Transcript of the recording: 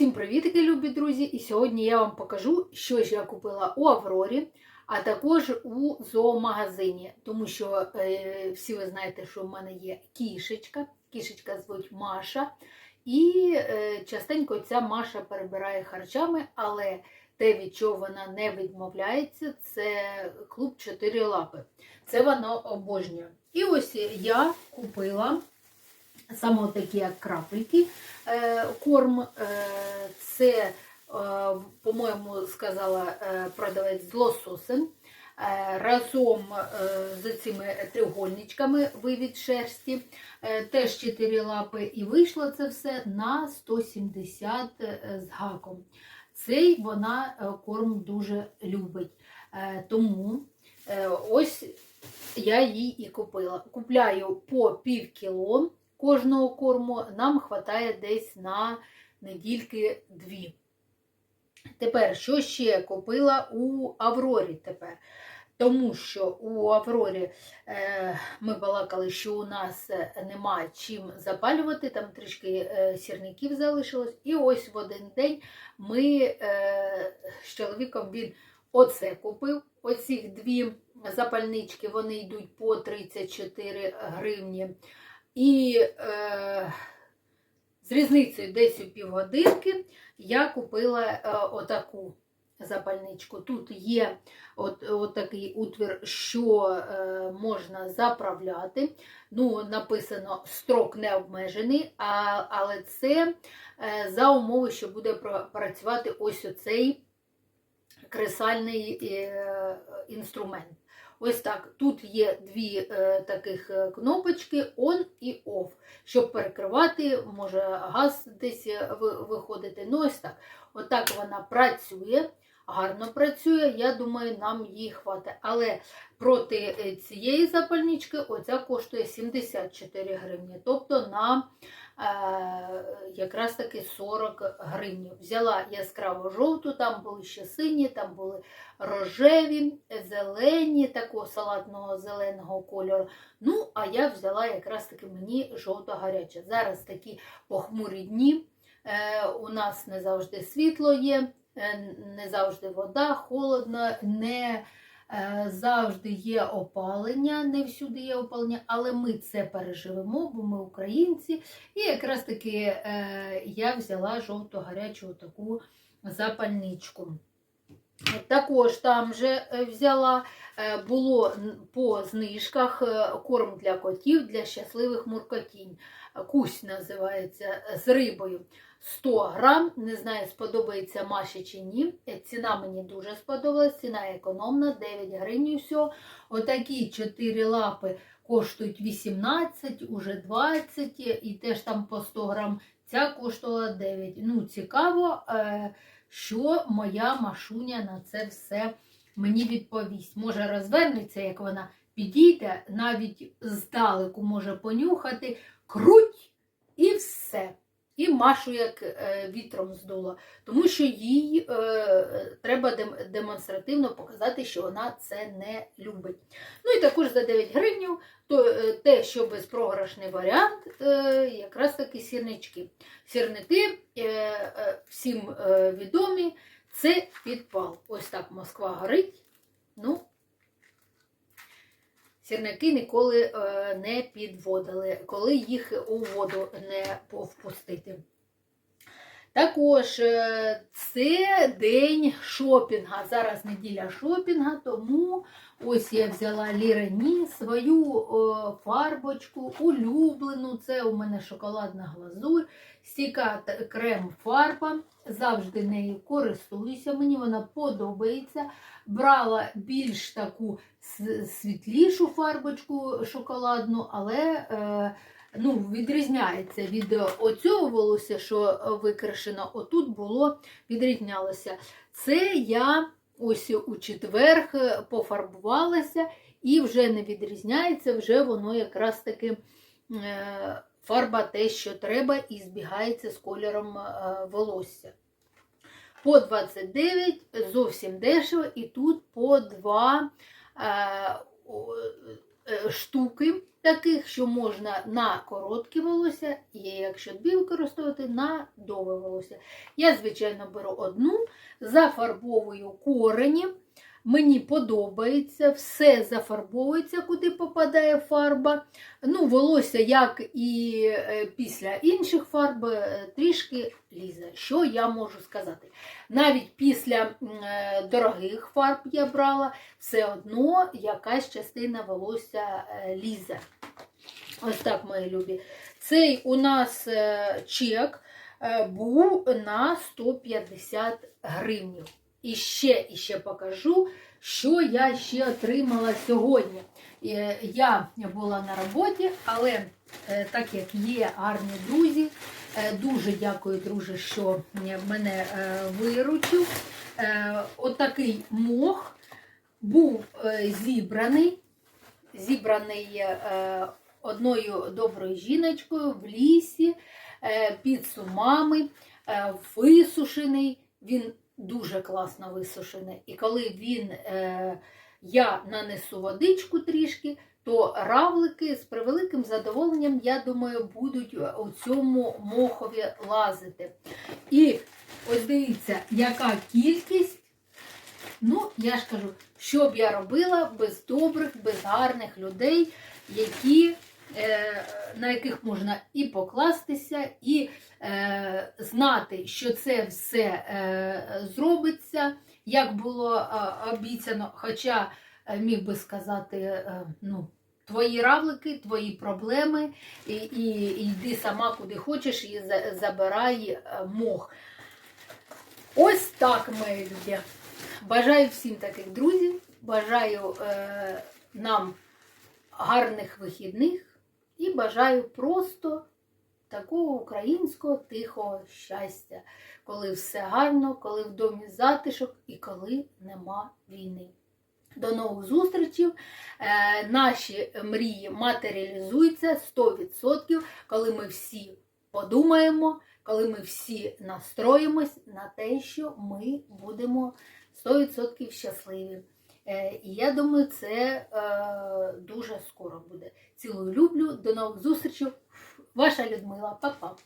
Всім привітики, любі друзі! І сьогодні я вам покажу, що ж я купила у Аврорі, а також у зоомагазині. Тому що е, всі ви знаєте, що в мене є кішечка. Кішечка звуть Маша. І е, частенько ця Маша перебирає харчами, але те, від чого вона не відмовляється, це клуб «Чотири лапи. Це вона обожнює. І ось я купила саме такі як крапельки е, корм. Е, це, е, по-моєму, сказала продавець з лососем. Разом з цими треугольничками вивід шерсті, теж 4 лапи, і вийшло це все на 170 е, з гаком. Цей вона корм дуже любить. Тому ось я її і купила. Купляю по пів кіло кожного корму, нам вистачає десь на недільки дві. Тепер, що ще купила у Аврорі тепер? Тому що у Аврорі е, ми балакали, що у нас е, нема чим запалювати, там трішки е, сірників залишилось. І ось в один день ми е, з чоловіком він оце купив. Оці дві запальнички вони йдуть по 34 гривні. І е, з різницею десь у півгодинки я купила е, отаку запальничку. Тут є от, от такий утвір, що е, можна заправляти. Ну, Написано строк не обмежений, а, але це е, за умови, що буде працювати ось оцей кресальний е, інструмент. Ось так. Тут є дві е, таких е, кнопочки on і off, щоб перекривати, може газ десь е, виходити. Ну, ось так. Отак вона працює, гарно працює, я думаю, нам її хватить. Але проти е, цієї запальнички оця коштує 74 гривні. Тобто на е, якраз таки 40 гривень. Взяла яскраво жовту, там були ще сині, там були рожеві, зелені, такого салатного зеленого кольору. Ну, а я взяла якраз таки мені жовто-гаряча. Зараз такі похмурі дні. Е, у нас не завжди світло є, не завжди вода, холодно, не е, завжди є опалення, не всюди є опалення, але ми це переживемо, бо ми українці. І якраз таки я взяла жовто-гарячу таку запальничку. Також там же взяла, було по знижках корм для котів для щасливих муркотінь. Кусь називається з рибою. 100 грам. Не знаю, сподобається Маші чи ні. Ціна мені дуже сподобалась, ціна економна, 9 гривень. все. Отакі 4 лапи коштують 18, уже 20 і теж там по 100 грам. Ця коштувала 9. Ну, цікаво, е, що моя машуня на це все мені відповість. Може, розвернеться, як вона підійде, навіть здалеку може понюхати, круть і все і Машу як е, вітром здуло, тому що їй е, треба демонстративно показати, що вона це не любить. Ну і також за 9 гривень, то е, те, що безпрограшний варіант, е, якраз таки сірнички. Сірники е, е, всім е, відомі, це підпал. Ось так Москва горить. Ну, Сірники ніколи е, не підводили, коли їх у воду не повпустити. Також е, це день шопінга. Зараз неділя шопінга, тому ось я взяла Лірені свою фарбочку, улюблену. Це у мене шоколадна глазурь, стіка крем фарба. Завжди нею користуюся, мені вона подобається. Брала більш таку світлішу фарбочку шоколадну, але е, ну, відрізняється від оцього волосся, що викрашено, отут було, відрізнялося. Це я ось у четверг пофарбувалася і вже не відрізняється, вже воно якраз таки. Е, фарба те, що треба, і збігається з кольором е, волосся. По 29 зовсім дешево, і тут по 2 е, штуки таких, що можна на коротке волосся, і якщо дві використовувати на довге волосся. Я, звичайно, беру одну, зафарбовую корені. Мені подобається, все зафарбовується, куди попадає фарба. Ну, волосся, як і е, після інших фарб, е, трішки лізе. Що я можу сказати? Навіть після е, дорогих фарб я брала, все одно якась частина волосся лізе. Ось так, мої любі. Цей у нас чек був на 150 гривнів. І ще, і ще покажу, що я ще отримала сьогодні. Е, Я була на роботі, але е, так як є гарні друзі, е, дуже дякую, друже, що мене виручив. Отакий мох був зібраний, зібраний одною доброю жіночкою в лісі під сумами, висушений. Він дуже класно висушений. І коли він, е, я нанесу водичку трішки, то равлики з превеликим задоволенням, я думаю, будуть у цьому мохові лазити. І ось дивіться, яка кількість. Ну, я ж кажу, що б я робила без добрих, без гарних людей, які, на яких можна і покластися, і е, знати, що це все е, зробиться, як було е, обіцяно. Хоча е, міг би сказати, е, ну, твої равлики, твої проблеми, і, і, і йди сама куди хочеш і за- забирай е, мох. Ось так, мої люди. Бажаю всім таких друзів, бажаю е, нам гарних вихідних і бажаю просто такого українського тихого щастя, коли все гарно, коли в домі затишок і коли нема війни. До нових зустрічей. Е, наші мрії матеріалізуються 100%, коли ми всі подумаємо, коли ми всі настроїмось на те, що ми будемо 100% щасливі. Е, І я думаю, це е, дуже скоро буде. Цілую люблю. До нових зустрічей. Ваша Людмила. Па-па.